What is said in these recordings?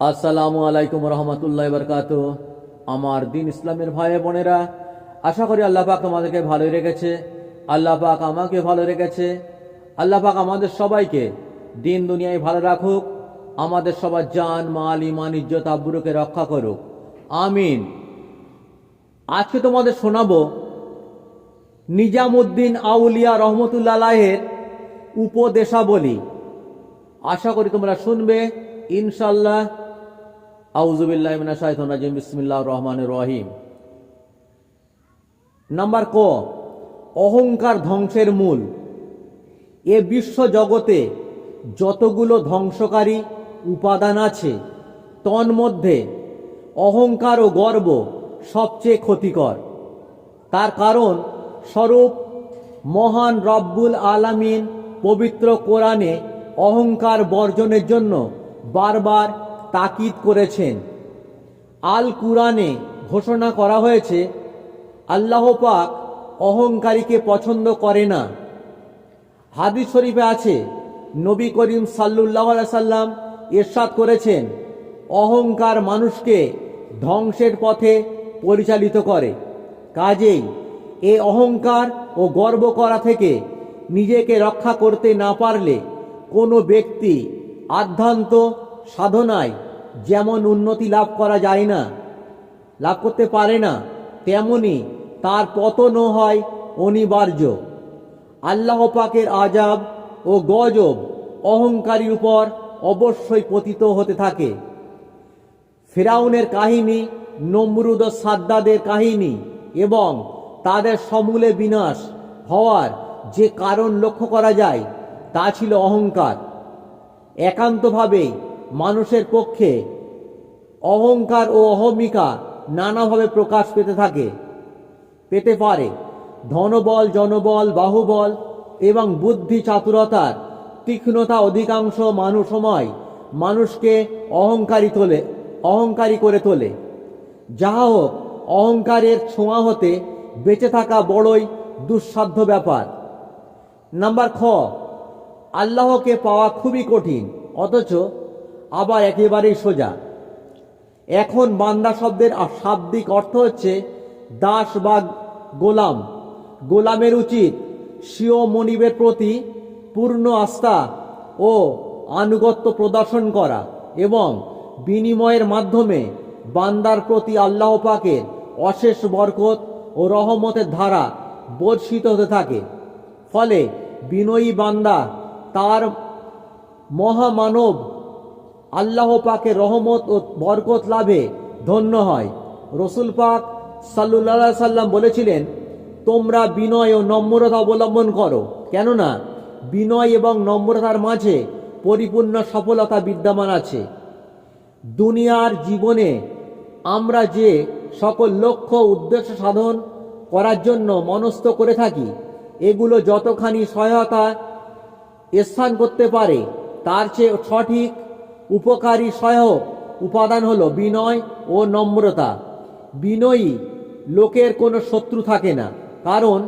আসসালামু আলাইকুম রহমতুল্লাহ বরকাত। আমার দিন ইসলামের ভাই বোনেরা, আশা করি আল্লাহ পাক আমাদেরকে ভালো রেখেছে। আল্লাহ পাক আমাকে ভালো রেখেছে। আল্লাহ পাক আমাদের সবাইকে দিন দুনিয়ায় ভালো রাখুক। আমাদের সবার জান, মাল ইমান ইজ্জত আব্বুরকে রক্ষা করুক। আমিন। আজকে তোমাদের শোনাবো নিজামুদ্দিন আউলিয়া রহমতুল্লাহ আলাহের উপদেশাবলী। আশা করি তোমরা শুনবে ইনশাল্লাহ রহিম। নাম্বার ক, অহংকার ধ্বংসের মূল। এ বিশ্ব জগতে যতগুলো ধ্বংসকারী উপাদান আছে, তন্মধ্যে অহংকার ও গর্ব সবচেয়ে ক্ষতিকর। তার কারণ স্বরূপ মহান রব্বুল আলামিন পবিত্র কোরআনে অহংকার বর্জনের জন্য বারবার তাকিদ করেছেন। আল কুরআনে ঘোষণা করা হয়েছে, আল্লাহ পাক অহংকারীকে পছন্দ করে না। হাদিস শরীফে আছে, নবী করিম সাল্লুল্লাহ সাল্লাম এরশাদ করেছেন, অহংকার মানুষকে ধ্বংসের পথে পরিচালিত করে। কাজেই এ অহংকার ও গর্ব করা থেকে নিজেকে রক্ষা করতে না পারলে কোনো ব্যক্তি আধ্যান্ত সাধনায় যেমন উন্নতি লাভ করা যায় না, লাভ করতে পারে না, তেমনি তার পতনও হয় অনিবার্য। আল্লাহ পাকের আজাব ও গজব অহংকারীর উপর অবশ্যই পতিত হতে থাকে। ফেরাউনের কাহিনী, নমরুদ ও সাদ্দাদের কাহিনী এবং তাদের সমূলে বিনাশ হওয়ার যে কারণ লক্ষ্য করা যায়, তা ছিল অহংকার। একান্তভাবেই মানুষের পক্ষে অহংকার ও অহমিকা নানাভাবে প্রকাশ পেতে থাকে। পেতে পারে ধনবল, জনবল, বাহুবল এবং বুদ্ধি চাতুরতার তীক্ষ্ণতা অধিকাংশ মানুষ সময় মানুষকে অহংকারী তোলে, অহংকারী করে তোলে। যাহা হোক, অহংকারের ছোঁয়া হতে বেঁচে থাকা বড়ই দুঃসাধ্য ব্যাপার। নাম্বার খ, আল্লাহকে পাওয়া খুবই কঠিন, অথচ আবার একেবারেই সোজা। এখন বান্দা শব্দের শাব্দিক অর্থ হচ্ছে দাস বা গোলাম। গোলামের উচিত স্বীয় মনিবের প্রতি পূর্ণ আস্থা ও আনুগত্য প্রদর্শন করা এবং বিনিময়ের মাধ্যমে বান্দার প্রতি আল্লাহ পাকের অশেষ বরকত ও রহমতের ধারা বর্ষিত হতে থাকে। ফলে বিনয়ী বান্দা তার মহামানব আল্লাহ পাকের রহমত ও বরকত লাভে ধন্য হয়। রসুল পাক সাল্লুল্লাহ সাল্লাম বলেছিলেন, তোমরা বিনয় ও নম্রতা অবলম্বন করো, কেননা বিনয় এবং নম্রতার মাঝে পরিপূর্ণ সফলতা বিদ্যমান আছে। দুনিয়ার জীবনে আমরা যে সকল লক্ষ্য উদ্দেশ্য সাধন করার জন্য মনস্থ করে থাকি, এগুলো যতখানি সহায়তা স্থান করতে পারে, তার চেয়ে সঠিক উপকারী সহায়ক। উপাদান হলো বিনয় ও নম্রতা। বিনয়ী লোকের কোনো শত্রু থাকে না, কারণ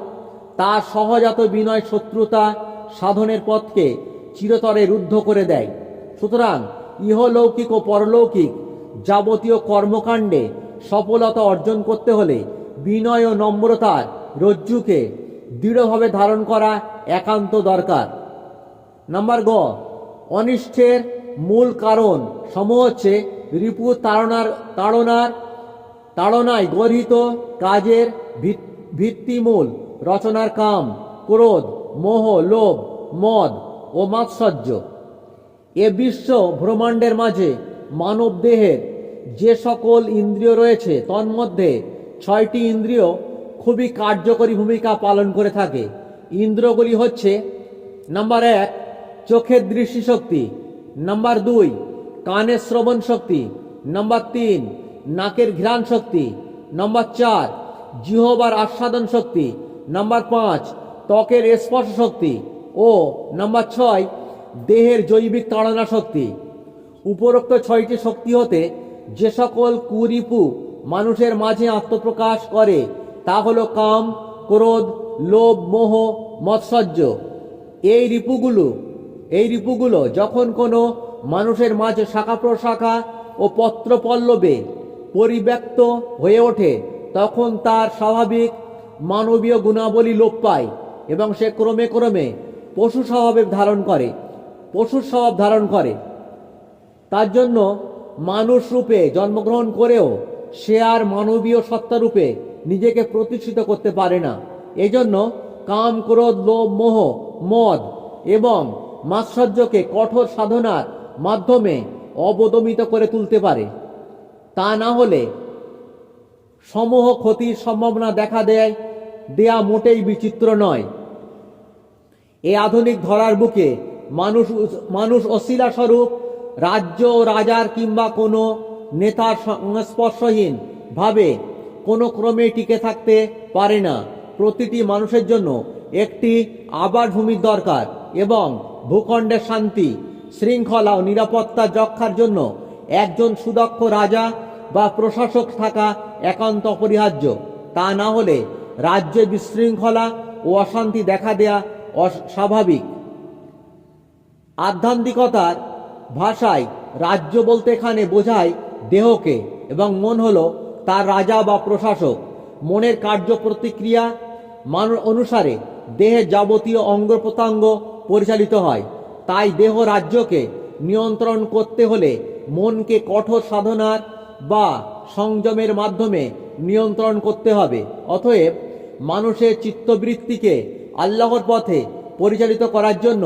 তার সহজাত বিনয় শত্রুতা সাধনের পথকে চিরতরে রুদ্ধ করে দেয়। সুতরাং ইহলৌকিক ও পরলৌকিক যাবতীয় কর্মকাণ্ডে সফলতা অর্জন করতে হলে বিনয় ও নম্রতার রজ্জুকে দৃঢ়ভাবে ধারণ করা একান্ত দরকার। নাম্বার গ, অনিষ্টের মূল কারণ সম হচ্ছে রিপু তাড়নার তাড়নার, তাড়নায় গর্হিত কাজের ভিত- ভিত্তিমূল রচনার কাম, ক্রোধ, মোহ, লোভ, মদ ও মাৎসর্য। এ বিশ্ব ব্রহ্মাণ্ডের মাঝে মানব দেহের যে সকল ইন্দ্রিয় রয়েছে, তন্মধ্যে ছয়টি ইন্দ্রিয় খুবই কার্যকরী ভূমিকা পালন করে থাকে। ইন্দ্রগুলি হচ্ছে, নাম্বার এক, চোখের দৃষ্টিশক্তি। নাম্বার দুই, কানের শ্রবণ শক্তি। নাম্বার তিন, নাকের ঘ্রাণ শক্তি। নাম্বার চার, জিহবার আস্বাদন শক্তি। নাম্বার পাঁচ, ত্বকের স্পর্শ শক্তি। ও, নাম্বার ছয়, দেহের জৈবিক তাড়না শক্তি। উপরোক্ত ছয়টি শক্তি হতে যে সকল কুরিপু মানুষের মাঝে আত্মপ্রকাশ করে, তা হলো কাম, ক্রোধ, লোভ, মোহ, মৎসর্য। এই রিপুগুলো এই রিপুগুলো যখন কোনো মানুষের মাঝে শাখা প্রশাখা ও পত্রপল্লবে পরিব্যক্ত হয়ে ওঠে, তখন তার স্বাভাবিক মানবীয় গুণাবলী লোপ পায় এবং সে ক্রমে ক্রমে পশু স্বভাবে ধারণ করে পশুর স্বভাব ধারণ করে। তার জন্য মানুষ রূপে জন্মগ্রহণ করেও সে আর মানবীয় সত্তা রূপে নিজেকে প্রতিষ্ঠিত করতে পারে না। এজন্য কাম, ক্রোধ, লোভ, মোহ, মদ এবং মাৎসর্যকে কঠোর সাধনার মাধ্যমে অবদমিত করে তুলতে পারে। তা না হলে সমূহ ক্ষতির সম্ভাবনা দেখা দেয়, দেয়া মোটেই বিচিত্র নয়। এই আধুনিক ধরার বুকে মানুষ মানুষ অশিলা স্বরূপ রাজ্য ও রাজার কিংবা কোনো নেতার সংস্পর্শহীন ভাবে কোনো ক্রমে টিকে থাকতে পারে না। প্রতিটি মানুষের জন্য একটি আবাস ভূমির দরকার এবং ভূখণ্ডের শান্তি, শৃঙ্খলা ও নিরাপত্তা রক্ষার জন্য একজন সুদক্ষ রাজা বা প্রশাসক থাকা একান্ত অপরিহার্য। তা না হলে রাজ্যে বিশৃঙ্খলা ও অশান্তি দেখা দেয়া অস্বাভাবিক আধ্যাত্মিকতার ভাষায় রাজ্য বলতে এখানে বোঝায় দেহকে এবং মন হলো তার রাজা বা প্রশাসক। মনের কার্য প্রতিক্রিয়া মান অনুসারে দেহের যাবতীয় অঙ্গ প্রত্যঙ্গ পরিচালিত হয়। তাই দেহ রাজ্যকে নিয়ন্ত্রণ করতে হলে মনকে কঠোর সাধনার বা সংযমের মাধ্যমে নিয়ন্ত্রণ করতে হবে। অতএব মানুষের চিত্তবৃত্তিকে আল্লাহর পথে পরিচালিত করার জন্য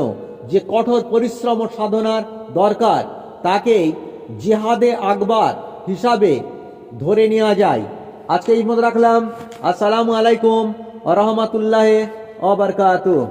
যে কঠোর পরিশ্রম ও সাধনার দরকার, তাকেই জিহাদে আকবার হিসাবে ধরে নেওয়া যায়। আজকে এই মতো রাখলাম। আসসালামু আলাইকুম রহমতুল্লাহ অবরকাতুহ